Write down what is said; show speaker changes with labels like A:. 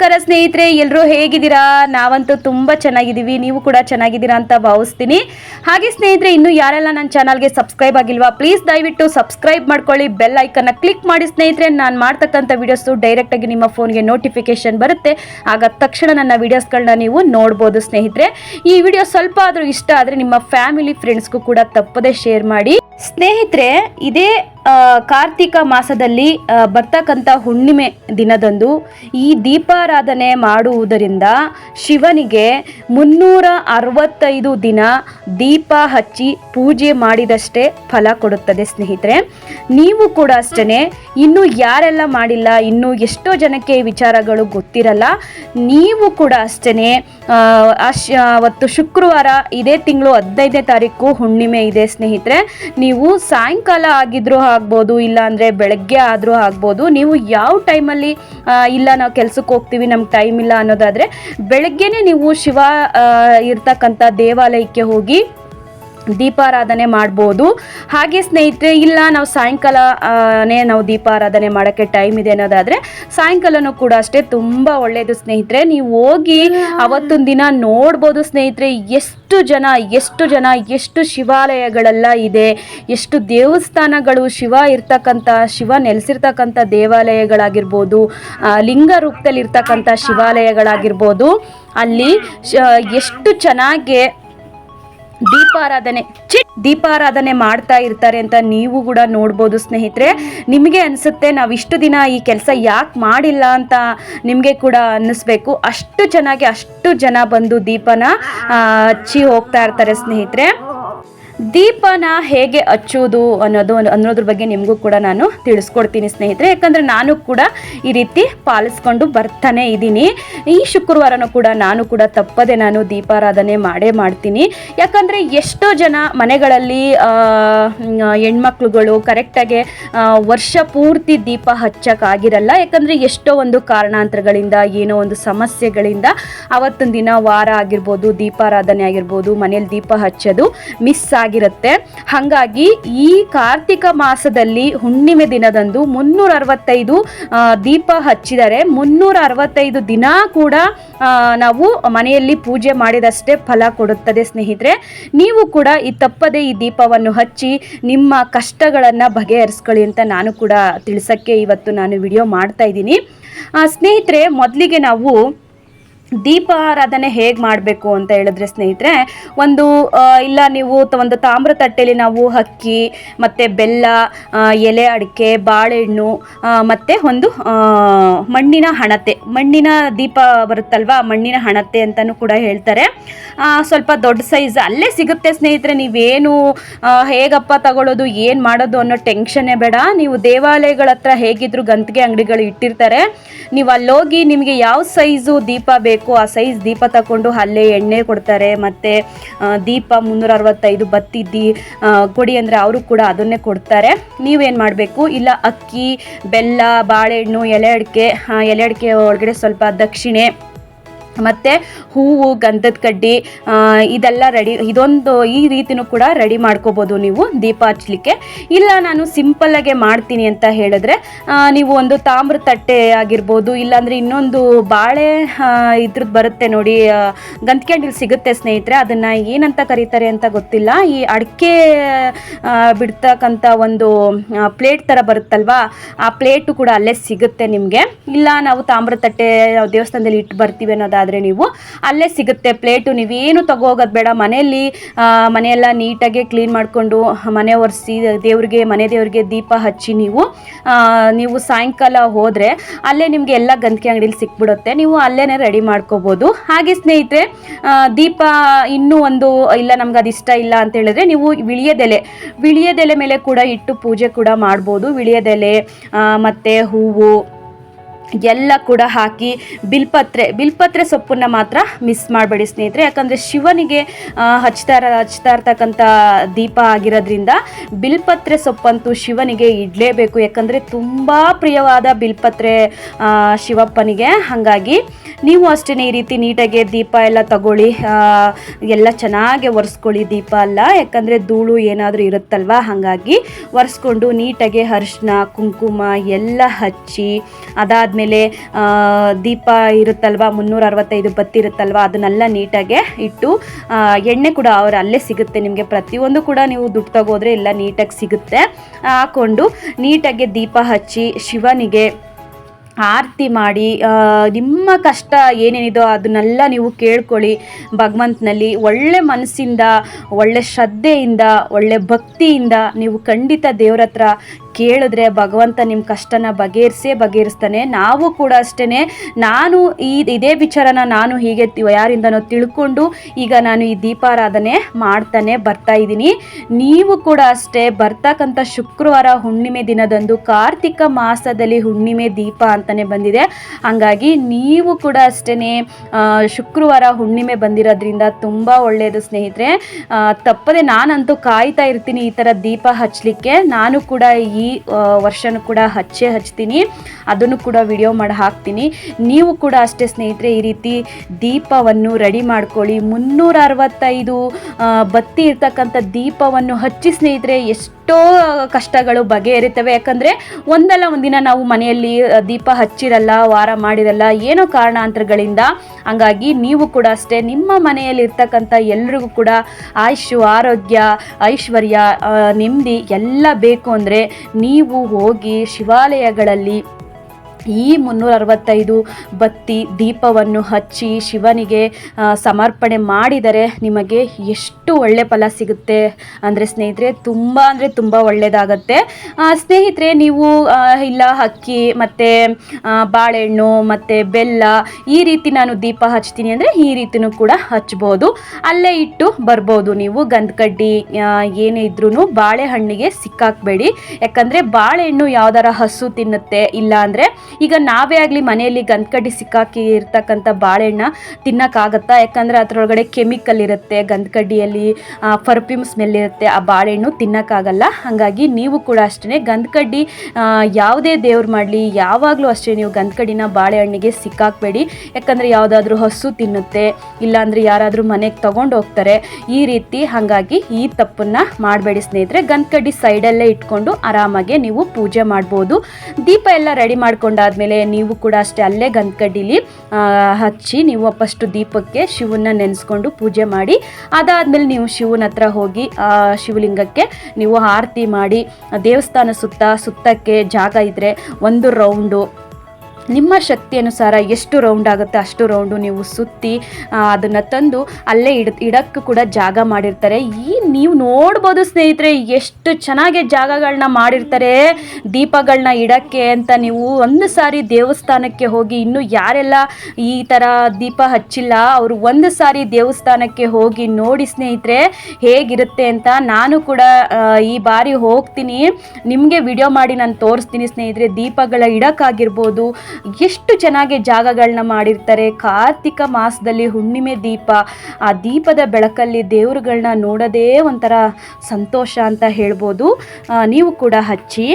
A: ನಮಸ್ಕಾರ ಸ್ನೇಹಿತರೆ ಎಲ್ಲರೂ ಹೇಗಿದ್ದೀರಾ? ನಾವಂತೂ ತುಂಬ ಚೆನ್ನಾಗಿದ್ದೀವಿ. ನೀವು ಕೂಡ ಚೆನ್ನಾಗಿದ್ದೀರಾ ಅಂತ ಭಾವಿಸ್ತೀನಿ. ಹಾಗೆ ಸ್ನೇಹಿತರೆ, ಇನ್ನು ಯಾರೆಲ್ಲ ನನ್ನ ಚಾನಲ್ಗೆ ಸಬ್ಸ್ಕ್ರೈಬ್ ಆಗಿಲ್ವಾ, ಪ್ಲೀಸ್ ದಯವಿಟ್ಟು ಸಬ್ಸ್ಕ್ರೈಬ್ ಮಾಡ್ಕೊಳ್ಳಿ, ಬೆಲ್ ಐಕನ್ನ ಕ್ಲಿಕ್ ಮಾಡಿ. ಸ್ನೇಹಿತರೆ, ನಾನು ಮಾಡ್ತಕ್ಕಂಥ ವೀಡಿಯೋಸು ಡೈರೆಕ್ಟಾಗಿ ನಿಮ್ಮ ಫೋನ್ಗೆ ನೋಟಿಫಿಕೇಶನ್ ಬರುತ್ತೆ. ಆಗ ತಕ್ಷಣ ನನ್ನ ವೀಡಿಯೋಸ್ಗಳನ್ನ ನೀವು ನೋಡ್ಬೋದು ಸ್ನೇಹಿತರೆ. ಈ ವಿಡಿಯೋ ಸ್ವಲ್ಪ ಆದರೂ ಇಷ್ಟ ಆದರೆ ನಿಮ್ಮ ಫ್ಯಾಮಿಲಿ ಫ್ರೆಂಡ್ಸ್ಗೂ ಕೂಡ ತಪ್ಪದೇ ಶೇರ್ ಮಾಡಿ. ಸ್ನೇಹಿತರೆ, ಇದೇ ಕಾರ್ತಿಕ ಮಾಸದಲ್ಲಿ ಬರ್ತಕ್ಕಂಥ ಹುಣ್ಣಿಮೆ ದಿನದಂದು ಈ ದೀಪಾರಾಧನೆ ಮಾಡುವುದರಿಂದ ಶಿವನಿಗೆ ಮುನ್ನೂರ ಅರವತ್ತೈದು ದಿನ ದೀಪ ಹಚ್ಚಿ ಪೂಜೆ ಮಾಡಿದಷ್ಟೇ ಫಲ ಕೊಡುತ್ತದೆ ಸ್ನೇಹಿತರೆ. ನೀವು ಕೂಡ ಅಷ್ಟೇ ಇನ್ನೂ ಯಾರೆಲ್ಲ ಮಾಡಿಲ್ಲ, ಇನ್ನು ಎಷ್ಟೋ ಜನಕ್ಕೆ ವಿಚಾರಗಳು ಗೊತ್ತಿರಲ್ಲ, ನೀವು ಕೂಡ ಅಷ್ಟೇ ಅವತ್ತು ಶುಕ್ರವಾರ ಇದೇ ತಿಂಗಳು ಹದಿನೈದನೇ ತಾರೀಕು ಹುಣ್ಣಿಮೆ ಇದೆ ಸ್ನೇಹಿತರೆ. ನೀವು ಸಾಯಂಕಾಲ ಆಗಿದ್ರೂ ಆಗ್ಬೋದು ಇಲ್ಲ ಅಂದರೆ ಬೆಳಗ್ಗೆ ಆದರೂ ಆಗ್ಬೋದು. ನೀವು ಯಾವ ಟೈಮಲ್ಲಿ ಇಲ್ಲ ನಾವು ಕೆಲಸಕ್ಕೆ ಹೋಗ್ತೀವಿ, ನಮ್ಗೆ ಟೈಮ್ ಇಲ್ಲ ಅನ್ನೋದಾದರೆ ಬೆಳಗ್ಗೆನೇ ನೀವು ಶಿವ ಇರ್ತಕ್ಕಂಥ ದೇವಾಲಯಕ್ಕೆ ಹೋಗಿ ದೀಪಾರಾಧನೆ ಮಾಡ್ಬೋದು. ಹಾಗೆ ಸ್ನೇಹಿತರೆ, ಇಲ್ಲ ನಾವು ಸಾಯಂಕಾಲನೇ ನಾವು ದೀಪಾರಾಧನೆ ಮಾಡೋಕ್ಕೆ ಟೈಮ್ ಇದೆ ಅನ್ನೋದಾದರೆ, ಸಾಯಂಕಾಲನೂ ಕೂಡ ಅಷ್ಟೇ ತುಂಬ ಒಳ್ಳೆಯದು ಸ್ನೇಹಿತರೆ. ನೀವು ಹೋಗಿ ಅವತ್ತೊಂದು ದಿನ ನೋಡ್ಬೋದು ಸ್ನೇಹಿತರೆ, ಎಷ್ಟು ಜನ ಎಷ್ಟು ಜನ, ಎಷ್ಟು ಶಿವಾಲಯಗಳೆಲ್ಲ ಇದೆ, ಎಷ್ಟು ದೇವಸ್ಥಾನಗಳು ಶಿವ ಇರ್ತಕ್ಕಂಥ, ಶಿವ ನೆಲೆಸಿರ್ತಕ್ಕಂಥ ದೇವಾಲಯಗಳಾಗಿರ್ಬೋದು ಲಿಂಗ ರೂಪದಲ್ಲಿ ಇರ್ತಕ್ಕಂಥ ಶಿವಾಲಯಗಳಾಗಿರ್ಬೋದು, ಅಲ್ಲಿ ಎಷ್ಟು ಚೆನ್ನಾಗಿ ದೀಪಾರಾಧನೆ. ಚಿ ದೀಪಾರಾಧನೆ ಮಾಡ್ತಾ ಇರ್ತಾರೆ ಅಂತ ನೀವು ಕೂಡ ನೋಡ್ಬೋದು ಸ್ನೇಹಿತರೆ. ನಿಮಗೆ ಅನಿಸುತ್ತೆ ನಾವು ಇಷ್ಟು ದಿನ ಈ ಕೆಲಸ ಯಾಕೆ ಮಾಡಿಲ್ಲ ಅಂತ ನಿಮಗೆ ಕೂಡ ಅನ್ನಿಸ್ಬೇಕು. ಅಷ್ಟು ಚೆನ್ನಾಗಿ ಅಷ್ಟು ಜನ ಬಂದು ದೀಪನ ಹಚ್ಚಿ ಹೋಗ್ತಾ ಇರ್ತಾರೆ ಸ್ನೇಹಿತರೆ. ದೀಪನ ಹೇಗೆ ಹಚ್ಚುವುದು ಅನ್ನೋದು ಅನ್ನೋದ್ರ ಬಗ್ಗೆ ನಿಮಗೂ ಕೂಡ ನಾನು ತಿಳಿಸ್ಕೊಡ್ತೀನಿ ಸ್ನೇಹಿತರೆ. ಯಾಕಂದರೆ ನಾನು ಕೂಡ ಈ ರೀತಿ ಪಾಲಿಸ್ಕೊಂಡು ಬರ್ತಾನೆ ಇದ್ದೀನಿ. ಈ ಶುಕ್ರವಾರನೂ ಕೂಡ ನಾನು ಕೂಡ ತಪ್ಪದೆ ನಾನು ದೀಪಾರಾಧನೆ ಮಾಡೇ ಮಾಡ್ತೀನಿ. ಯಾಕಂದರೆ ಎಷ್ಟೋ ಜನ ಮನೆಗಳಲ್ಲಿ ಹೆಣ್ಮಕ್ಳುಗಳು ಕರೆಕ್ಟಾಗಿ ವರ್ಷ ಪೂರ್ತಿ ದೀಪ ಹಚ್ಚಕ್ಕಾಗಿರಲ್ಲ. ಯಾಕಂದರೆ ಎಷ್ಟೋ ಒಂದು ಕಾರಣಾಂತರಗಳಿಂದ, ಏನೋ ಒಂದು ಸಮಸ್ಯೆಗಳಿಂದ ಅವತ್ತೊಂದು ದಿನ ವಾರ ಆಗಿರ್ಬೋದು, ದೀಪಾರಾಧನೆ ಆಗಿರ್ಬೋದು, ಮನೇಲಿ ದೀಪ ಹಚ್ಚೋದು ಮಿಸ್ ಆಗಿರುತ್ತೆ. ಹಾಗಾಗಿ ಈ ಕಾರ್ತಿಕ ಮಾಸದಲ್ಲಿ ಹುಣ್ಣಿಮೆ ದಿನದಂದು ಮುನ್ನೂರ ಅರವತ್ತೈದು ದೀಪ ಹಚ್ಚಿದರೆ ಮುನ್ನೂರ ಅರವತ್ತೈದು ದಿನ ಕೂಡ ನಾವು ಮನೆಯಲ್ಲಿ ಪೂಜೆ ಮಾಡಿದಷ್ಟೇ ಫಲ ಕೊಡುತ್ತದೆ ಸ್ನೇಹಿತರೆ. ನೀವು ಕೂಡ ಈ ತಪ್ಪದೆ ಈ ದೀಪವನ್ನು ಹಚ್ಚಿ ನಿಮ್ಮ ಕಷ್ಟಗಳನ್ನು ಬಗೆಹರಿಸ್ಕೊಳ್ಳಿ ಅಂತ ನಾನು ಕೂಡ ತಿಳಿಸೋಕ್ಕೆ ಇವತ್ತು ನಾನು ವಿಡಿಯೋ ಮಾಡ್ತಾ ಇದ್ದೀನಿ. ಸ್ನೇಹಿತರೆ, ಮೊದಲಿಗೆ ನಾವು ದೀಪಾರಾಧನೆ ಹೇಗೆ ಮಾಡಬೇಕು ಅಂತ ಹೇಳಿದ್ರೆ ಸ್ನೇಹಿತರೆ, ಒಂದು ಇಲ್ಲ ನೀವು ಒಂದು ತಾಮ್ರ ತಟ್ಟೆಯಲ್ಲಿ ನಾವು ಅಕ್ಕಿ ಮತ್ತು ಬೆಲ್ಲ ಎಲೆ ಅಡಿಕೆ, ಬಾಳೆಹಣ್ಣು ಮತ್ತು ಒಂದು ಮಣ್ಣಿನ ಹಣತೆ. ಮಣ್ಣಿನ ದೀಪ ಬರುತ್ತಲ್ವಾ, ಮಣ್ಣಿನ ಹಣತೆ ಅಂತಲೂ ಕೂಡ ಹೇಳ್ತಾರೆ. ಸ್ವಲ್ಪ ದೊಡ್ಡ ಸೈಜ್ ಅಲ್ಲೇ ಸಿಗುತ್ತೆ ಸ್ನೇಹಿತರೆ, ನೀವೇನು ಹೇಗಪ್ಪ ತಗೊಳ್ಳೋದು ಏನು ಮಾಡೋದು ಅನ್ನೋ ಟೆನ್ಷನ್ನೇ ಬೇಡ. ನೀವು ದೇವಾಲಯಗಳ ಹತ್ರ ಹೇಗಿದ್ರು ಗಂತಿಗೆ ಅಂಗಡಿಗಳು ಇಟ್ಟಿರ್ತಾರೆ. ನೀವು ಅಲ್ಲೋಗಿ ನಿಮಗೆ ಯಾವ ಸೈಜು ದೀಪ ಬೇಕು ಆ ಸೈಜ್ ದೀಪ ತಗೊಂಡು ಅಲ್ಲೇ ಎಣ್ಣೆ ಕೊಡ್ತಾರೆ. ಮತ್ತು ದೀಪ ಮುನ್ನೂರ ಅರವತ್ತೈದು ಬತ್ತಿದ್ದಿ ಕೊಡಿ ಅಂದರೆ ಅವರು ಕೂಡ ಅದನ್ನೇ ಕೊಡ್ತಾರೆ. ನೀವೇನು ಮಾಡಬೇಕು? ಇಲ್ಲ ಅಕ್ಕಿ, ಬೆಲ್ಲ, ಬಾಳೆಹಣ್ಣು, ಎಲೆ ಅಡಿಕೆ ಎಲೆ ಅಡಿಕೆ ಒಳಗಡೆ ಸ್ವಲ್ಪ ದಕ್ಷಿಣೆ ಮತ್ತು ಹೂವು, ಗಂಧದ ಕಡ್ಡಿ ಇದೆಲ್ಲ ರೆಡಿ ಇದೊಂದು ಈ ರೀತಿನೂ ಕೂಡ ರೆಡಿ ಮಾಡ್ಕೋಬೋದು ನೀವು ದೀಪ ಹಚ್ಚಲಿಕ್ಕೆ. ಇಲ್ಲ, ನಾನು ಸಿಂಪಲ್ಲಾಗೆ ಮಾಡ್ತೀನಿ ಅಂತ ಹೇಳಿದ್ರೆ ನೀವು ಒಂದು ತಾಮ್ರ ತಟ್ಟೆ ಆಗಿರ್ಬೋದು, ಇಲ್ಲಾಂದರೆ ಇನ್ನೊಂದು ಬಾಳೆ ಇದ್ರದ್ದು ಬರುತ್ತೆ ನೋಡಿ ಗಂತ್ಕೆಂಡಿಲ್ ಸಿಗುತ್ತೆ ಸ್ನೇಹಿತರೆ, ಅದನ್ನು ಏನಂತ ಕರೀತಾರೆ ಅಂತ ಗೊತ್ತಿಲ್ಲ. ಈ ಅಡಿಕೆ ಬಿಡ್ತಕ್ಕಂಥ ಒಂದು ಪ್ಲೇಟ್ ಥರ ಬರುತ್ತಲ್ವಾ, ಆ ಪ್ಲೇಟು ಕೂಡ ಅಲ್ಲೇ ಸಿಗುತ್ತೆ ನಿಮಗೆ. ಇಲ್ಲ, ನಾವು ತಾಮ್ರ ತಟ್ಟೆ ದೇವಸ್ಥಾನದಲ್ಲಿ ಇಟ್ಟು ಬರ್ತೀವಿ ಅನ್ನೋದಾದರೆ ನೀವು ಅಲ್ಲೇ ಸಿಗುತ್ತೆ. ಪ್ಲೇಟು ನೀವೇನು ತಗೋಗೋದು ಬೇಡ. ಮನೆಯಲ್ಲಿ ಮನೆಯೆಲ್ಲ ನೀಟಾಗಿ ಕ್ಲೀನ್ ಮಾಡಿಕೊಂಡು ಮನೆ ಒರೆಸಿ, ದೇವ್ರಿಗೆ, ಮನೆ ದೇವ್ರಿಗೆ ದೀಪ ಹಚ್ಚಿ ನೀವು ನೀವು ಸಾಯಂಕಾಲ ಹೋದರೆ ಅಲ್ಲೇ ನಿಮಗೆ ಎಲ್ಲ ಗಂಧಿಕೆ ಅಂಗಡಿಲಿ ಸಿಕ್ಬಿಡುತ್ತೆ. ನೀವು ಅಲ್ಲೇ ರೆಡಿ ಮಾಡ್ಕೋಬೋದು. ಹಾಗೆ ಸ್ನೇಹಿತರೆ ದೀಪ ಇನ್ನೂ ಒಂದು, ಇಲ್ಲ ನಮ್ಗೆ ಅದು ಇಷ್ಟ ಇಲ್ಲ ಅಂತ ಹೇಳಿದ್ರೆ ನೀವು ವಿಳಿಯದೆಲೆ ವಿಳಿಯದೆಲೆ ಮೇಲೆ ಕೂಡ ಇಟ್ಟು ಪೂಜೆ ಕೂಡ ಮಾಡ್ಬೋದು. ವಿಳಿಯದೆಲೆ ಮತ್ತೆ ಹೂವು ಎಲ್ಲ ಕೂಡ ಹಾಕಿ ಬಿಲ್ಪತ್ರೆ ಬಿಲ್ಪತ್ರೆ ಸೊಪ್ಪನ್ನು ಮಾತ್ರ ಮಿಸ್ ಮಾಡಬೇಡಿ ಸ್ನೇಹಿತರೆ. ಯಾಕಂದರೆ ಶಿವನಿಗೆ ಹಚ್ತಾ ಇರ, ಹಚ್ತಾ ಇರ್ತಕ್ಕಂಥ ದೀಪ ಆಗಿರೋದ್ರಿಂದ ಬಿಲ್ಪತ್ರೆ ಸೊಪ್ಪಂತೂ ಶಿವನಿಗೆ ಇಡಲೇಬೇಕು. ಯಾಕಂದರೆ ತುಂಬ ಪ್ರಿಯವಾದ ಬಿಲ್ಪತ್ರೆ ಶಿವಪ್ಪನಿಗೆ. ಹಾಗಾಗಿ ನೀವು ಅಷ್ಟೇ ಈ ರೀತಿ ನೀಟಾಗಿ ದೀಪ ಎಲ್ಲ ತಗೊಳ್ಳಿ. ಎಲ್ಲ ಚೆನ್ನಾಗಿ ಒರೆಸ್ಕೊಳ್ಳಿ ದೀಪ ಅಲ್ಲ ಯಾಕಂದರೆ ಧೂಳು ಏನಾದರೂ ಇರುತ್ತಲ್ವ? ಹಾಗಾಗಿ ಒರೆಸ್ಕೊಂಡು ನೀಟಾಗಿ ಅರಿಶಿನ ಕುಂಕುಮ ಎಲ್ಲ ಹಚ್ಚಿ ಅದಾದಮೇಲೆ ಆಮೇಲೆ ದೀಪ ಇರುತ್ತಲ್ವ, ಮುನ್ನೂರ ಅರವತ್ತೈದು ಬತ್ತಿ ಇರುತ್ತಲ್ವ, ಅದನ್ನೆಲ್ಲ ನೀಟಾಗೆ ಇಟ್ಟು ಎಣ್ಣೆ ಕೂಡ ಅವ್ರು ಅಲ್ಲೇ ಸಿಗುತ್ತೆ ನಿಮಗೆ. ಪ್ರತಿಯೊಂದು ಕೂಡ ನೀವು ದುಡ್ಡು ತಗೋದ್ರೆ ಎಲ್ಲ ನೀಟಾಗಿ ಸಿಗುತ್ತೆ. ಹಾಕ್ಕೊಂಡು ನೀಟಾಗಿ ದೀಪ ಹಚ್ಚಿ, ಶಿವನಿಗೆ ಆರತಿ ಮಾಡಿ ನಿಮ್ಮ ಕಷ್ಟ ಏನೇನಿದೋ ಅದನ್ನೆಲ್ಲ ನೀವು ಕೇಳ್ಕೊಳ್ಳಿ. ಭಗವಂತನಲ್ಲಿ ಒಳ್ಳೆ ಮನಸ್ಸಿಂದ, ಒಳ್ಳೆ ಶ್ರದ್ಧೆಯಿಂದ, ಒಳ್ಳೆ ಭಕ್ತಿಯಿಂದ ನೀವು ಖಂಡಿತ ದೇವ್ರ ಹತ್ರ ಕೇಳಿದ್ರೆ ಭಗವಂತ ನಿಮ್ಮ ಕಷ್ಟನ ಬಗೆಹರಿಸೇ ಬಗೆಹರಿಸ್ತಾನೆ. ನಾವು ಕೂಡ ಅಷ್ಟೇ ನಾನು ಈ ಇದೇ ವಿಚಾರನ ನಾನು ಹೀಗೆ ಯಾರಿಂದನೋ ತಿಳ್ಕೊಂಡು ಈಗ ನಾನು ಈ ದೀಪಾರಾಧನೆ ಮಾಡ್ತಾನೆ ಬರ್ತಾ ಇದ್ದೀನಿ. ನೀವು ಕೂಡ ಅಷ್ಟೇ ಬರ್ತಕ್ಕಂಥ ಶುಕ್ರವಾರ ಹುಣ್ಣಿಮೆ ದಿನದಂದು ಕಾರ್ತಿಕ ಮಾಸದಲ್ಲಿ ಹುಣ್ಣಿಮೆ ದೀಪ ಅಂತಲೇ ಬಂದಿದೆ. ಹಾಗಾಗಿ ನೀವು ಕೂಡ ಅಷ್ಟೇ ಶುಕ್ರವಾರ ಹುಣ್ಣಿಮೆ ಬಂದಿರೋದ್ರಿಂದ ತುಂಬ ಒಳ್ಳೆಯದು ಸ್ನೇಹಿತರೆ. ತಪ್ಪದೆ ನಾನಂತೂ ಕಾಯ್ತಾ ಇರ್ತೀನಿ ಈ ಥರ ದೀಪ ಹಚ್ಚಲಿಕ್ಕೆ ನಾನು ಕೂಡ ಈ ವರ್ಷನೂ ಕೂಡ ಹಚ್ಚೇ ಹಚ್ತೀನಿ. ಅದನ್ನು ಕೂಡ ವಿಡಿಯೋ ಮಾಡಿ ಹಾಕ್ತೀನಿ. ನೀವು ಕೂಡ ಅಷ್ಟೇ ಸ್ನೇಹಿತರೆ, ಈ ರೀತಿ ದೀಪವನ್ನು ರೆಡಿ ಮಾಡ್ಕೊಳ್ಳಿ. ಮುನ್ನೂರ ಅರವತ್ತೈದು ಬತ್ತಿ ಇರ್ತಕ್ಕಂಥ ದೀಪವನ್ನು ಹಚ್ಚಿ ಸ್ನೇಹಿತರೆ, ಎಷ್ಟೋ ಕಷ್ಟಗಳು ಬಗೆಹರಿತವೆ. ಯಾಕಂದರೆ ಒಂದಲ್ಲ ಒಂದಿನ ನಾವು ಮನೆಯಲ್ಲಿ ದೀಪ ಹಚ್ಚಿರಲ್ಲ, ವಾರ ಮಾಡಿರಲ್ಲ, ಏನೋ ಕಾರಣಾಂತರಗಳಿಂದ. ಹಂಗಾಗಿ ನೀವು ಕೂಡ ಅಷ್ಟೇ ನಿಮ್ಮ ಮನೆಯಲ್ಲಿ ಇರ್ತಕ್ಕಂಥ ಎಲ್ರಿಗೂ ಕೂಡ ಆಯುಷು, ಆರೋಗ್ಯ, ಐಶ್ವರ್ಯ ನೆಮ್ಮದಿ ಎಲ್ಲ ಬೇಕು ಅಂದರೆ ನೀವು ಹೋಗಿ ಶಿವಾಲಯಗಳಲ್ಲಿ ಈ ಮುನ್ನೂರ ಅರವತ್ತೈದು ಬತ್ತಿ ದೀಪವನ್ನು ಹಚ್ಚಿ ಶಿವನಿಗೆ ಸಮರ್ಪಣೆ ಮಾಡಿದರೆ ನಿಮಗೆ ಎಷ್ಟು ಒಳ್ಳೆ ಫಲ ಸಿಗುತ್ತೆ? ಅಂದರೆ ಸ್ನೇಹಿತರೆ, ತುಂಬ ಅಂದರೆ ತುಂಬ ಒಳ್ಳೆಯದಾಗತ್ತೆ ಸ್ನೇಹಿತರೆ, ನೀವು ಇಲ್ಲ ಅಕ್ಕಿ, ಮತ್ತು ಬಾಳೆಹಣ್ಣು, ಮತ್ತು ಬೆಲ್ಲ, ಈ ರೀತಿ ನಾನು ದೀಪ ಹಚ್ತೀನಿ ಅಂದರೆ ಈ ರೀತಿನೂ ಕೂಡ ಹಚ್ಬೋದು. ಅಲ್ಲೇ ಇಟ್ಟು ಬರ್ಬೋದು ನೀವು ಗಂಧಕಡ್ಡಿ ಏನೇ ಇದ್ರೂ ಬಾಳೆಹಣ್ಣಿಗೆ ಸಿಕ್ಕಾಕ್ಬೇಡಿ. ಯಾಕಂದರೆ ಬಾಳೆಹಣ್ಣು ಯಾವ್ದಾರ ಹಸು ತಿನ್ನುತ್ತೆ, ಇಲ್ಲ ಅಂದರೆ ಈಗ ನಾವೇ ಆಗಲಿ ಮನೆಯಲ್ಲಿ ಗಂಧಕಡ್ಡಿ ಸಿಕ್ಕಾಕಿ ಇರ್ತಕ್ಕಂಥ ಬಾಳೆಹಣ್ಣ ತಿನ್ನೋಕ್ಕಾಗತ್ತಾ? ಯಾಕಂದರೆ ಅದರೊಳಗಡೆ ಕೆಮಿಕಲ್ ಇರುತ್ತೆ ಗಂಧಕಡ್ಡಿಯಲ್ಲಿ ಪರ್ಫ್ಯೂಮ್ ಸ್ಮೆಲ್ ಇರುತ್ತೆ, ಆ ಬಾಳೆಹಣ್ಣು ತಿನ್ನೋಕ್ಕಾಗಲ್ಲ. ಹಾಗಾಗಿ ನೀವು ಕೂಡ ಅಷ್ಟೇ ಗಂಧಕಡ್ಡಿ ಯಾವುದೇ ದೇವ್ರು ಮಾಡಲಿ, ಯಾವಾಗಲೂ ಅಷ್ಟೇ ನೀವು ಗಂಧಕಡ್ಡಿನ ಬಾಳೆಹಣ್ಣಿಗೆ ಸಿಕ್ಕಾಕಬೇಡಿ. ಯಾಕಂದರೆ ಯಾವುದಾದ್ರೂ ಹಸು ತಿನ್ನುತ್ತೆ, ಇಲ್ಲಾಂದರೆ ಯಾರಾದರೂ ಮನೆಗೆ ತೊಗೊಂಡು ಹೋಗ್ತಾರೆ. ಈ ರೀತಿ ಹಾಗಾಗಿ ಈ ತಪ್ಪನ್ನು ಮಾಡಬೇಡಿ ಸ್ನೇಹಿತರೆ. ಗಂಧಕಡ್ಡಿ ಸೈಡಲ್ಲೇ ಇಟ್ಕೊಂಡು ಆರಾಮಾಗಿ ನೀವು ಪೂಜೆ ಮಾಡ್ಬೋದು. ದೀಪ ಎಲ್ಲ ರೆಡಿ ಮಾಡ್ಕೊಂಡಾದ್ಮೇಲೆ ನೀವು ಕೂಡ ಅಷ್ಟೇ ಅಲ್ಲೇ ಗಂಧಕಡ್ಡಿಲಿ ಹಚ್ಚಿ ನೀವು ಫಸ್ಟು ದೀಪಕ್ಕೆ ಶಿವನ್ನ ನೆನೆಸ್ಕೊಂಡು ಪೂಜೆ ಮಾಡಿ, ಅದಾದಮೇಲೆ ನೀವು ಶಿವನ ಹತ್ರ ಹೋಗಿ ಶಿವಲಿಂಗಕ್ಕೆ ನೀವು ಆರತಿ ಮಾಡಿ, ದೇವಸ್ಥಾನ ಸುತ್ತ, ಸುತ್ತಕ್ಕೆ ಜಾಗ ಇದ್ದರೆ ಒಂದು ರೌಂಡು ನಿಮ್ಮ ಶಕ್ತಿ ಅನುಸಾರ ಎಷ್ಟು ರೌಂಡ್ ಆಗುತ್ತೆ ಅಷ್ಟು ರೌಂಡು ನೀವು ಸುತ್ತಿ ಅದನ್ನು ತಂದು ಅಲ್ಲೇ ಇಡ, ಇಡಕ್ಕೆ ಕೂಡ ಜಾಗ ಮಾಡಿರ್ತಾರೆ. ಈ ನೀವು ನೋಡ್ಬೋದು ಸ್ನೇಹಿತರೆ ಎಷ್ಟು ಚೆನ್ನಾಗಿ ಜಾಗಗಳನ್ನ ಮಾಡಿರ್ತಾರೆ. ದೀಪಗಳನ್ನ ಇಡಕ್ಕೆ ಅಂತ ನೀವು ಒಂದು ಸಾರಿ ದೇವಸ್ಥಾನಕ್ಕೆ ಹೋಗಿ, ಇನ್ನೂ ಯಾರೆಲ್ಲ ಈ ಥರ ದೀಪ ಹಚ್ಚಿಲ್ಲ, ಅವರು ಒಂದು ಸಾರಿ ದೇವಸ್ಥಾನಕ್ಕೆ ಹೋಗಿ ನೋಡಿ ಸ್ನೇಹಿತರೆ ಹೇಗಿರುತ್ತೆ ಅಂತ ನಾನು ಕೂಡ ಈ ಬಾರಿ ಹೋಗ್ತೀನಿ. ನಿಮಗೆ ವಿಡಿಯೋ ಮಾಡಿ ನಾನು ತೋರಿಸ್ತೀನಿ ಸ್ನೇಹಿತರೆ. ದೀಪಗಳ ಇಡಕ್ಕಾಗಿರ್ಬೋದು ಎಷ್ಟು ಚೆನ್ನಾಗಿ ಜಾಗಗಳನ್ನ ಮಾಡಿರ್ತಾರೆ. ಕಾರ್ತಿಕ ಮಾಸದಲ್ಲಿ ಹುಣ್ಣಿಮೆ ದೀಪ, ಆ ದೀಪದ ಬೆಳಕಲ್ಲಿ ದೇವರುಗಳನ್ನ ನೋಡೋದೇ ಒಂಥರ ಸಂತೋಷ ಅಂತ ಹೇಳ್ಬೋದು. ನೀವು ಕೂಡ ಹಚ್ಚಿ.